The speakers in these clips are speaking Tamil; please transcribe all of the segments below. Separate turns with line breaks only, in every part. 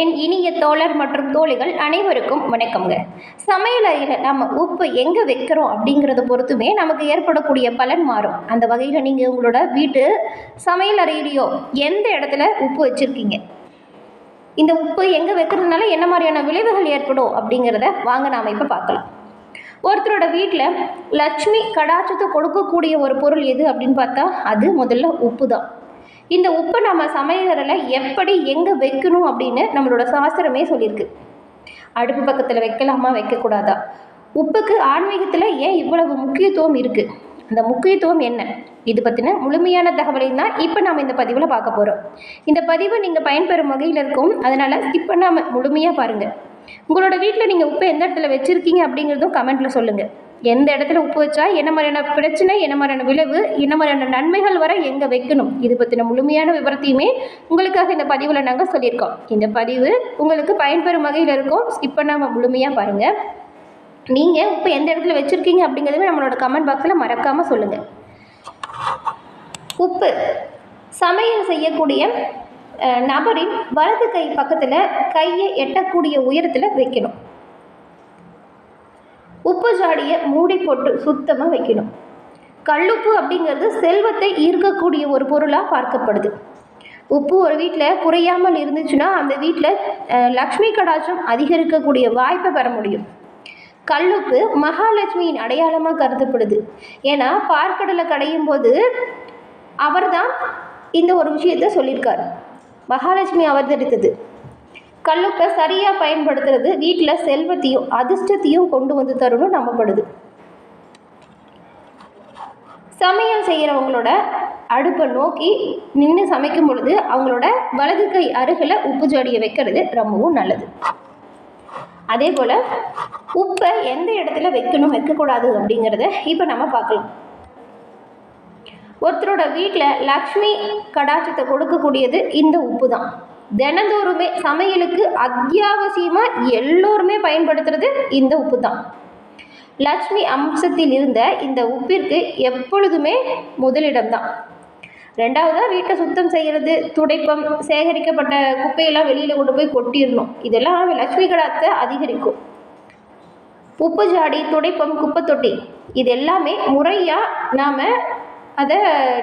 என் இனிய தோழர் மற்றும் தோழிகள் அனைவருக்கும் வணக்கம்ங்க. சமையல் அறையில் நம்ம உப்பு எங்கே வைக்கிறோம் அப்படிங்கிறத பொறுத்துமே நமக்கு ஏற்படக்கூடிய பலன் மாறும். அந்த வகையில் நீங்கள் உங்களோட வீட்டு சமையல் அறையிலையோ எந்த இடத்துல உப்பு வச்சுருக்கீங்க? இந்த உப்பு எங்கே வைக்கிறதுனால என்ன மாதிரியான விளைவுகள் ஏற்படும் அப்படிங்கிறத வாங்க நாம் இப்போ பார்க்கலாம். ஒருத்தரோட வீட்டில் லட்சுமி கடாச்சத்தை கொடுக்கக்கூடிய ஒரு பொருள் எது அப்படின்னு பார்த்தா அது முதல்ல உப்பு தான் இந்த உப்பை நம்ம சமையலறையில் எப்படி எங்கே வைக்கணும் அப்படின்னு நம்மளோட சாஸ்திரமே சொல்லியிருக்கு. அடுப்பு பக்கத்தில் வைக்கலாமா? வைக்கக்கூடாதா? உப்புக்கு ஆன்மீகத்தில் ஏன் இவ்வளவு முக்கியத்துவம் இருக்குது அந்த முக்கியத்துவம் என்ன? இது பற்றின முழுமையான தகவலையும் தான் இப்போ நம்ம இந்த பதிவில் பார்க்க போகிறோம் இந்த பதிவு நீங்கள் பயன்பெறும் வகையில் இருக்கும். அதனால் ஸ்கிப் பண்ணாமல் முழுமையாக பாருங்கள் உங்களோட வீட்டில் நீங்கள் உப்பு எந்த இடத்துல வச்சுருக்கீங்க அப்படிங்கிறதும் கமெண்ட்டில் சொல்லுங்கள் எந்த இடத்துல உப்பு வச்சா என்ன மாதிரியான பிரச்சனை என்ன மாதிரியான விளைவு என்ன மாதிரியான நன்மைகள் வர எங்கே வைக்கணும்? இது பற்றின முழுமையான விவரத்தையுமே உங்களுக்காக இந்த பதிவில் நாங்கள் சொல்லியிருக்கோம். இந்த பதிவு உங்களுக்கு பயன்பெறும் வகையில் இருக்கும். ஸ்கிப் பண்ணாமல் முழுமையாக பாருங்கள் நீங்கள் உப்பு எந்த இடத்துல வச்சுருக்கீங்க அப்படிங்கிறதுமே நம்மளோட கமெண்ட் பாக்ஸில் மறக்காமல் சொல்லுங்கள் உப்பு. சமையல் செய்யக்கூடிய நபரின் வலது கை பக்கத்தில் கையை எட்டக்கூடிய உயரத்தில் வைக்கணும். உப்பு ஜாடியை மூடி போட்டு சுத்தமாக வைக்கணும். கல்லுப்பு அப்படிங்கிறது செல்வத்தை ஈர்க்கக்கூடிய ஒரு பொருளாக பார்க்கப்படுது. உப்பு ஒரு வீட்டில் குறையாமல் இருந்துச்சுன்னா அந்த வீட்டில் லக்ஷ்மி கடாட்சம் அதிகரிக்கக்கூடிய வாய்ப்பை பெற முடியும். கல்லுப்பு மகாலட்சுமியின் அடையாளமாக கருதப்படுது. ஏன்னா பார்க்கடலை கடையும் போது அவர்தான் இந்த ஒரு விஷயத்த சொல்லியிருக்கார். மகாலட்சுமி அவதரித்தது. கல்லுப்பை சரியாக பயன்படுத்துறது வீட்டில் செல்வத்தையும் அதிர்ஷ்டத்தையும் கொண்டு வந்து தரும்னு நம்பப்படுது சமையல் செய்கிறவங்களோட அடுப்பை நோக்கி நின்று சமைக்கும் பொழுது அவங்களோட வலது கை அருகில் உப்பு ஜாடியை வைக்கிறது ரொம்பவும் நல்லது. அதே போல் உப்பை எந்த இடத்துல வைக்கணும் வைக்கக்கூடாது அப்படிங்கிறத இப்போ நம்ம பார்க்கலாம். ஒருத்தரோட வீட்டில் லக்ஷ்மி கடாட்சத்தை கொடுக்கக்கூடியது இந்த உப்பு தான். தினந்தோறுமே சமையலுக்கு அத்தியாவசியமாக எல்லோருமே பயன்படுத்துறது இந்த உப்பு தான் லக்ஷ்மி அம்சத்தில் இருந்த இந்த உப்பிற்கு எப்பொழுதுமே முதலிடம் தான் ரெண்டாவதாக வீட்டை சுத்தம் செய்கிறது துடைப்பம் சேகரிக்கப்பட்ட குப்பையெல்லாம் வெளியில் கொண்டு போய் கொட்டிடணும். இதெல்லாம் லக்ஷ்மி கடாத்தை அதிகரிக்கும். உப்பு ஜாடி துடைப்பம் குப்பை தொட்டி இது எல்லாமே முறையாக நாம் அதை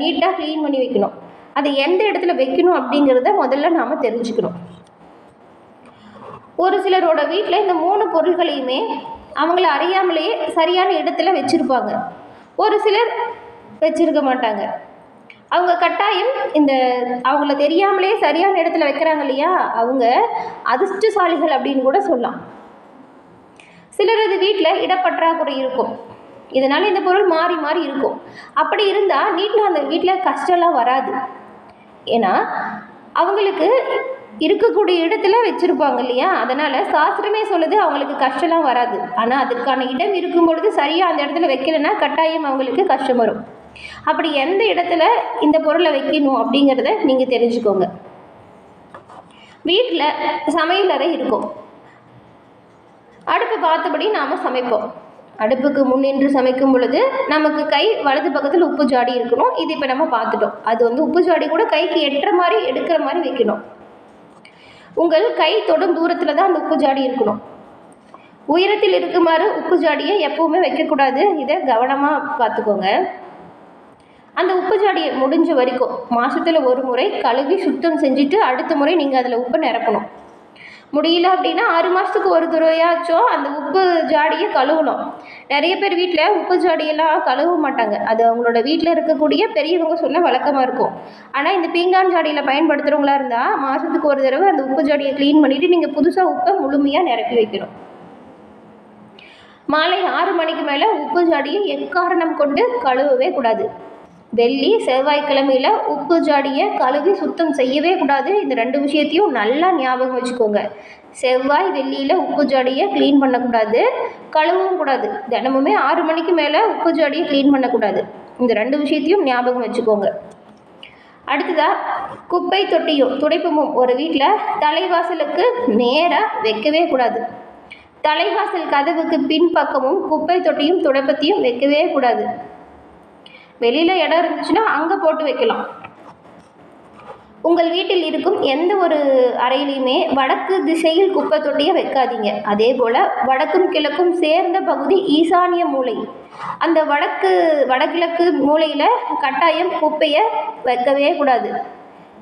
நீட்டாக க்ளீன் பண்ணி வைக்கணும். அதை எந்த இடத்துல வைக்கணும் அப்படிங்கிறத முதல்ல நாம் தெரிஞ்சுக்கணும். ஒரு சிலரோட வீட்டில் இந்த மூணு பொருள்களையுமே அவங்கள அறியாமலேயே சரியான இடத்துல வச்சுருப்பாங்க. ஒரு சிலர் வச்சுருக்க மாட்டாங்க. அவங்க கட்டாயம் இந்த அவங்கள தெரியாமலே சரியான இடத்துல வைக்கிறாங்க இல்லையா? அவங்க அதிர்ஷ்டசாலிகள் அப்படின்னு கூட சொல்லலாம். சிலரது வீட்டில் இடப்பற்றாக்குறை இருக்கும். இதனால் இந்த பொருள் மாறி மாறி இருக்கும். அப்படி இருந்தால் நீட்டில் அந்த வீட்டில் கஷ்டம்லாம் வராது. ஏன்னா அவங்களுக்கு இருக்கக்கூடிய இடத்துல வச்சுருப்பாங்க இல்லையா? அதனால் சாஸ்திரமே சொல்லுது அவங்களுக்கு கஷ்டம்லாம் வராது. ஆனால் அதற்கான இடம் இருக்கும் பொழுது சரியாக அந்த இடத்துல வைக்கலைன்னா கட்டாயம் அவங்களுக்கு கஷ்டம் வரும். அப்படி எந்த இடத்துல இந்த பொருளை வைக்கணும் அப்படிங்கிறத நீங்கள் தெரிஞ்சுக்கோங்க. வீட்டில் சமையலறை இருக்கும். அடுப்பு பார்த்தபடி நாம் சமைப்போம். அடுப்புக்கு முன்னின்று சமைக்கும் பொழுது நமக்கு கை வலது பக்கத்தில் உப்பு ஜாடி இருக்கணும். இது இப்போ நம்ம பார்த்துட்டோம். அது வந்து உப்பு ஜாடி கூட கைக்கு எட்டுற மாதிரி எடுக்கிற மாதிரி வைக்கணும். உங்கள் கை தொடும் தூரத்தில் தான் அந்த உப்பு ஜாடி இருக்கணும். உயரத்தில் இருக்குமாறு உப்பு ஜாடியை எப்பவுமே வைக்கக்கூடாது. இதை கவனமாக பார்த்துக்கோங்க. அந்த உப்பு ஜாடியை முடிஞ்ச வரைக்கும் மாதத்தில் ஒரு முறை கழுவி சுத்தம் செஞ்சுட்டு அடுத்த முறை நீங்கள் அதில் உப்பை நிரப்பணும். முடியல அப்படின்னா ஆறு மாதத்துக்கு ஒரு தடவையாச்சும் அந்த உப்பு ஜாடியை கழுவணும். நிறைய பேர் வீட்டில் உப்பு ஜாடியெல்லாம் கழுவ மாட்டாங்க. அது அவங்களோட வீட்டில் இருக்கக்கூடிய பெரியவங்க சொல்ல வழக்கமாக இருக்கும். ஆனால் இந்த பீங்கான் ஜாடியில் பயன்படுத்துகிறவங்களா இருந்தால் மாதத்துக்கு ஒரு தடவை அந்த உப்பு ஜாடியை க்ளீன் பண்ணிவிட்டு நீங்கள் புதுசாக உப்பை முழுமையாக நிரப்பி வைக்கணும். மாலை ஆறு மணிக்கு மேலே உப்பு ஜாடியை எக்காரணம் கொண்டு கழுவவே கூடாது. வெள்ளி செவ்வாய்க்கிழமையில் உப்பு ஜாடியை கழுவி சுத்தம் செய்யவே கூடாது. இந்த ரெண்டு விஷயத்தையும் நல்லா ஞாபகம் வச்சுக்கோங்க. செவ்வாய் வெள்ளியில் உப்பு ஜாடியை க்ளீன் பண்ணக்கூடாது. கழுவவும் கூடாது. தினமுமே ஆறு மணிக்கு மேலே உப்பு ஜாடியை க்ளீன் பண்ணக்கூடாது. இந்த ரெண்டு விஷயத்தையும் ஞாபகம் வச்சுக்கோங்க. அடுத்ததாக குப்பை தொட்டியும் துடைப்பமும் ஒரு வீட்டில் தலைவாசலுக்கு நேராக வைக்கவே கூடாது. தலைவாசல் கதவுக்கு பின்பக்கமும் குப்பை தொட்டியும் துடைப்பத்தையும் வைக்கவே கூடாது. வெளியில் இடம் இருந்துச்சுன்னா அங்கே போட்டு வைக்கலாம். உங்கள் வீட்டில் இருக்கும் எந்த ஒரு அறையிலையுமே வடக்கு திசையில் குப்பை தொட்டியை வைக்காதீங்க. அதே போல் வடக்கும் கிழக்கும் சேர்ந்த பகுதி ஈசானிய மூலை. அந்த வடக்கு வடகிழக்கு மூலையில் கட்டாயம் குப்பையை வைக்கவே கூடாது.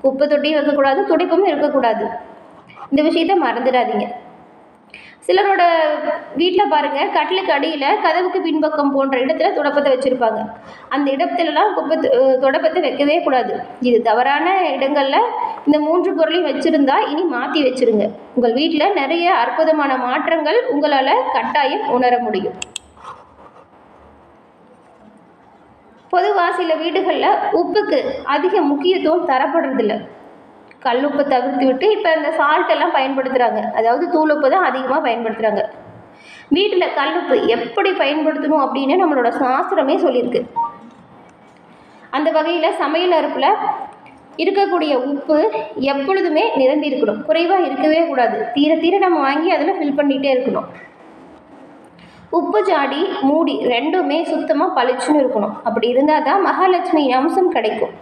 குப்பை தொட்டியும் வைக்கக்கூடாது துடைப்பும் இருக்கக்கூடாது. இந்த விஷயத்த மறந்துடாதீங்க. சிலரோட வீட்டில் பாருங்கள் கட்டிலுக்கு அடியில் கதவுக்கு பின்பக்கம் போன்ற இடத்துல துடப்பத்தை வச்சுருப்பாங்க. அந்த இடத்துலலாம் குப்பை துடப்பத்தை வைக்கவே கூடாது. இது தவறான இடங்களில் இந்த மூன்று பொருளையும் வச்சுருந்தா இனி மாற்றி வச்சுருங்க. உங்கள் வீட்டில் நிறைய அற்புதமான மாற்றங்கள் உங்களால் கட்டாயம் உணர முடியும். பொதுவாக சில வீடுகளில் உப்புக்கு அதிக முக்கியத்துவம் தரப்படுறதில்ல. கல்லுப்பை தவிர்த்து விட்டு இப்போ இந்த சால்ட் எல்லாம் பயன்படுத்துகிறாங்க அதாவது தூளுப்பு தான் அதிகமாக பயன்படுத்துகிறாங்க வீட்டில் கல்லுப்பு எப்படி பயன்படுத்தணும் அப்படின்னு நம்மளோட சாஸ்திரமே சொல்லியிருக்கு. அந்த வகையில் சமையல் அறுப்பில் இருக்கக்கூடிய உப்பு எப்பொழுதுமே நிரம்பி இருக்கணும். குறைவாக இருக்கவே கூடாது. தீர தீர நம்ம வாங்கி அதில் ஃபில் பண்ணிகிட்டே இருக்கணும். உப்பு ஜாடி மூடி ரெண்டுமே சுத்தமாக பளிச்சுன்னு இருக்கணும். அப்படி இருந்தால் தான் மகாலட்சுமி அம்சம் கிடைக்கும்.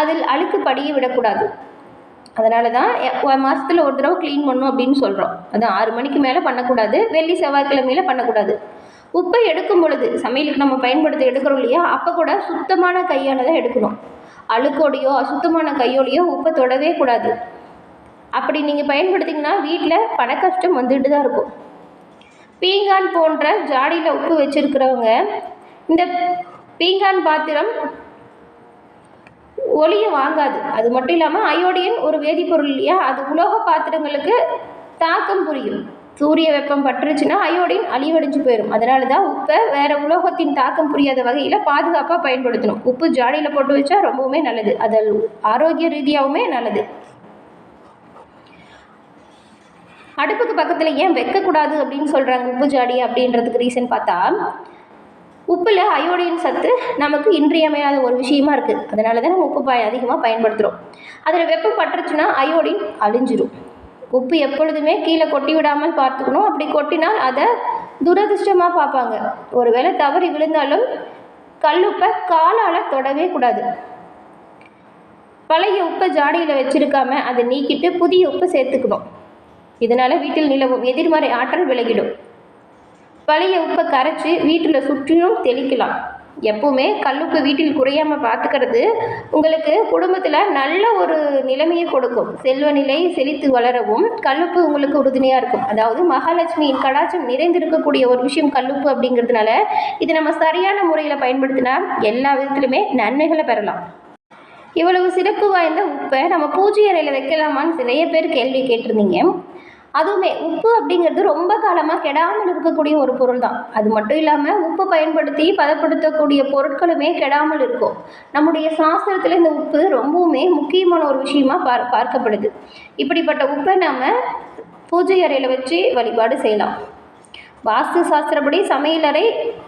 அதில் அழுக்கு படிய விடக்கூடாது. அதனால தான் மாதத்தில் ஒரு தடவை க்ளீன் பண்ணணும் அப்படின்னு சொல்கிறோம் அது ஆறு மணிக்கு மேலே பண்ணக்கூடாது வெள்ளி செவ்வாய்க்கிழமையில் பண்ணக்கூடாது. உப்பை எடுக்கும் பொழுது சமையலுக்கு நம்ம பயன்படுத்தி எடுக்கிறோம் இல்லையா அப்போ கூட சுத்தமான கையால் தான் எடுக்கணும். அழுக்கோடையோ அசுத்தமான கையோடையோ உப்பை தொடவே கூடாது. அப்படி நீங்கள் பயன்படுத்திங்கன்னா வீட்டில் பண கஷ்டம் வந்துட்டு தான் இருக்கும். பீங்கான் போன்ற ஜாடியில் உப்பு வச்சுருக்கிறவங்க இந்த பீங்கான் பாத்திரம் ஒளியும் வாங்காது. அது மட்டும் இல்லாமல் அயோடின் ஒரு வேதிப்பொருள் இல்லையா? அது உலோக பாத்திரங்களுக்கு தாக்கம் புரியும். சூரிய வெப்பம் பட்டுருச்சுன்னா அயோடின் அழிவடைஞ்சு போயிடும் அதனால தான் உப்பை வேற உலோகத்தின் தாக்கம் புரியாத வகையில் பாதுகாப்பாக பயன்படுத்தணும். உப்பு ஜாடியில் போட்டு வச்சா ரொம்பவுமே நல்லது. அது ஆரோக்கிய ரீதியாகவுமே நல்லது. அடுப்புக்கு பக்கத்தில் ஏன் வைக்கக்கூடாது அப்படின்னு சொல்கிறாங்க உப்பு ஜாடி அப்படின்றதுக்கு ரீசன் பார்த்தா உப்பில் அயோடின் சத்து நமக்கு இன்றியமையாத ஒரு விஷயமா இருக்குது அதனால தான் நம்ம உப்பு பாய் அதிகமாக பயன்படுத்துகிறோம் அதில் வெப்பம் பட்டுருச்சுன்னா அயோடின் அழிஞ்சிரும். உப்பு எப்பொழுதுமே கீழே கொட்டி விடாமல் பார்த்துக்கணும். அப்படி கொட்டினால் அதை துரதிர்ஷ்டமாக பார்ப்பாங்க. ஒருவேளை தவறி விழுந்தாலும் கல்லுப்பை காலால் தொடவே கூடாது. பழைய உப்பை ஜாடியில் வச்சிருக்காம அதை நீக்கிட்டு புதிய உப்பை சேர்த்துக்கணும். இதனால் வீட்டில் நிலவும் எதிர்மறை ஆற்றல் விலகிடும். பழைய உப்பை கரைச்சி வீட்டில் சுற்றியும் தெளிக்கலாம். எப்பவுமே கல்லுப்பு வீட்டில் குறையாமல் பார்த்துக்கிறது உங்களுக்கு குடும்பத்தில் நல்ல ஒரு நிலைமையை கொடுக்கும். செல்வ நிலை செழித்து வளரவும் கல்லுப்பு உங்களுக்கு உறுதுணையாக இருக்கும். அதாவது மகாலட்சுமியின் கடாச்சம் நிறைந்திருக்கக்கூடிய ஒரு விஷயம் கல்லுப்பு அப்படிங்கிறதுனால இது நம்ம சரியான முறையில் பயன்படுத்தினா எல்லா விதத்துலையுமே நன்மைகளை பெறலாம். இவ்வளவு சிறப்பு வாய்ந்த உப்பை நம்ம பூஜை அறையில் வைக்கலாமான்னு நிறைய பேர் கேள்வி கேட்டிருந்தீங்க. அதுவுமே உப்பு அப்படிங்கிறது ரொம்ப காலமாக கெடாமல் இருக்கக்கூடிய ஒரு பொருள் தான் அது மட்டும் இல்லாமல் உப்பு பயன்படுத்தி பதப்படுத்தக்கூடிய பொருட்களுமே கெடாமல் இருக்கும். நம்முடைய சாஸ்திரத்தில் இந்த உப்பு ரொம்பவுமே முக்கியமான ஒரு விஷயமா பார் பார்க்கப்படுது. இப்படிப்பட்ட உப்பை நாம் பூஜை அறையில் வச்சு வழிபாடு செய்யலாம். வாஸ்து சாஸ்திரப்படி சமையலறை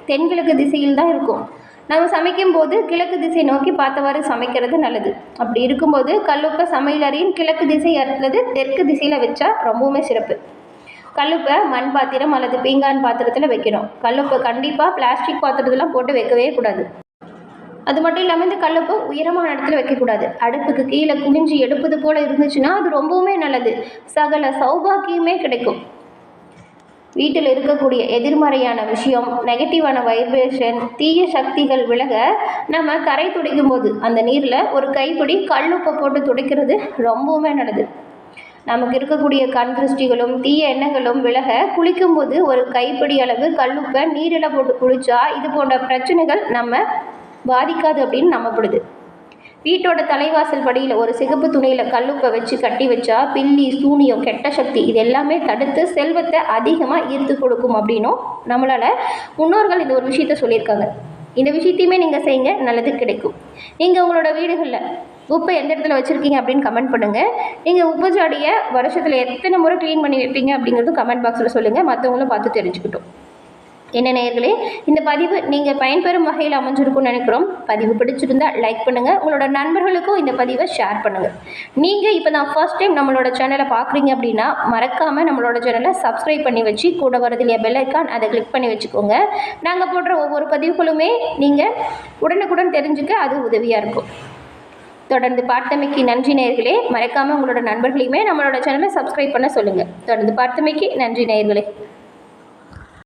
தென்கிழக்கு திசையில் தான் இருக்கும். நம்ம சமைக்கும்போது கிழக்கு திசை நோக்கி பார்த்தவாறு சமைக்கிறது நல்லது. அப்படி இருக்கும்போது கல்லுப்பை சமையலறையின் கிழக்கு திசை அல்லது தெற்கு திசையில் வச்சா ரொம்பவுமே சிறப்பு. கல்லுப்பை மண் பாத்திரம் அல்லது பீங்கான் பாத்திரத்தில் வைக்கணும். கல்லுப்பை கண்டிப்பாக பிளாஸ்டிக் பாத்திரத்தெல்லாம் போட்டு வைக்கவே கூடாது. அது மட்டும் இல்லாமல் இந்த கல்லுப்பை உயரமான இடத்துல வைக்கக்கூடாது அடுப்புக்கு கீழே குனிஞ்சு எடுப்பது போல் இருந்துச்சுன்னா அது ரொம்பவுமே நல்லது. சகல சௌபாக்கியமே கிடைக்கும். வீட்டில் இருக்கக்கூடிய எதிர்மறையான விஷயம் நெகட்டிவான வைப்ரேஷன் தீய சக்திகள் விலக நம்ம கரை துடைக்கும் போது அந்த நீரில் ஒரு கைப்பிடி கல்லுப்பை போட்டு துடைக்கிறது ரொம்பவுமே நல்லது. நமக்கு இருக்கக்கூடிய கண் திருஷ்டிகளும் தீய எண்ணங்களும் விலக குளிக்கும்போது ஒரு கைப்பிடி அளவு கல்லுப்பை நீரில் போட்டு குளிச்சா இது போன்ற பிரச்சனைகள் நம்ம பாதிக்காது அப்படின்னு நம்பப்படுது. வீட்டோட தலைவாசல் படியில் ஒரு சிகப்பு துணியில் கல்லுப்பை வச்சு கட்டி வச்சா பில்லி சூனியம் கெட்ட சக்தி இது எல்லாமே தடுத்து செல்வத்தை அதிகமாக ஈர்த்து கொடுக்கும் அப்படின்னும் நம்மளால் முன்னோர்கள் இந்த ஒரு விஷயத்த சொல்லியிருக்காங்க. இந்த விஷயத்தையுமே நீங்கள் செய்யுங்க நல்லது கிடைக்கும். நீங்கள் உங்களோட வீடுகளில் உப்பை எந்த இடத்துல வச்சுருக்கீங்க அப்படின்னு கமெண்ட் பண்ணுங்கள் நீங்கள் உப்பு ஜாடியை வருஷத்தில் எத்தனை முறை க்ளீன் பண்ணி வைப்பீங்க அப்படிங்கிறதும் கமெண்ட் பாக்ஸில் சொல்லுங்கள் மற்றவங்களும் பார்த்து தெரிஞ்சுக்கிட்டோம். என்ன நேயர்களே இந்த பதிவு நீங்கள் பயன்பெறும் வகையில் அமைஞ்சிருக்கும்னு நினைக்கிறோம். பதிவு பிடிச்சிருந்தா லைக் பண்ணுங்கள் உங்களோட நண்பர்களுக்கும் இந்த பதிவை ஷேர் பண்ணுங்கள் நீங்கள் இப்போ நான் ஃபர்ஸ்ட் டைம் நம்மளோட சேனலை பார்க்குறீங்க அப்படின்னா மறக்காமல் நம்மளோட சேனலை சப்ஸ்கிரைப் பண்ணி வச்சு கூட வரதுலையே பெல் ஐக்கான் அதை கிளிக் பண்ணி வச்சுக்கோங்க. நாங்கள் போடுற ஒவ்வொரு பதிவுகளுமே நீங்கள் உடனுக்குடன் தெரிஞ்சுக்க அது உதவியாக இருக்கும். தொடர்ந்து பார்த்தமைக்கு நன்றி நேயர்களே. மறக்காமல் உங்களோட நண்பர்களையுமே நம்மளோட சேனலை சப்ஸ்கிரைப் பண்ண சொல்லுங்கள் தொடர்ந்து பார்த்தமைக்கு நன்றி நேயர்களே.